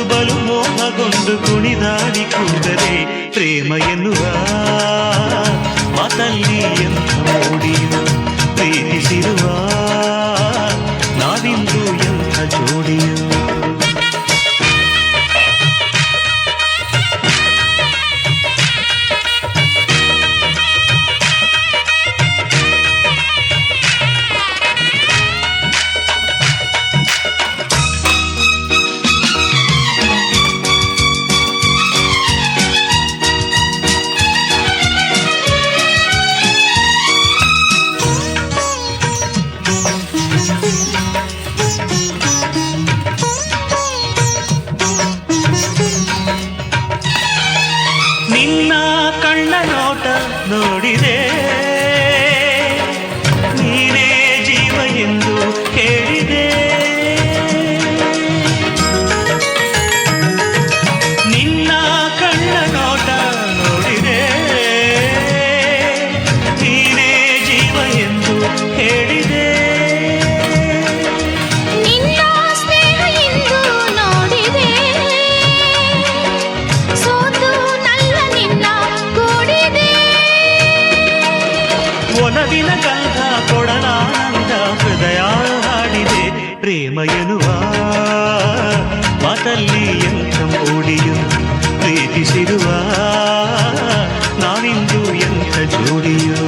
ಬಲು ಬಲು ಮೋಹಗೊಂಡು ಕುಣಿದಾಡಿ ಕೂದರೆ ಪ್ರೇಮ ಎನ್ನುವ ಮಾತಲ್ಲಿ ಎಂದು ನೋಡಿ ಕಣ್ಣ ನೋಟ ನೋಡಿದೆ. ಕಂದ ಕೊಡಲಾನಂದ ಹೃದಯ ಹಾಡಿದೆ ಪ್ರೇಮ ಎನ್ನುವ ಮಾತಲ್ಲಿ ಎಂಥ ಮೂಡಿಯು ಪ್ರೀತಿಸಿರುವ ನಾವಿಂದು ಎಂಥ ಜೋಡಿಯೋ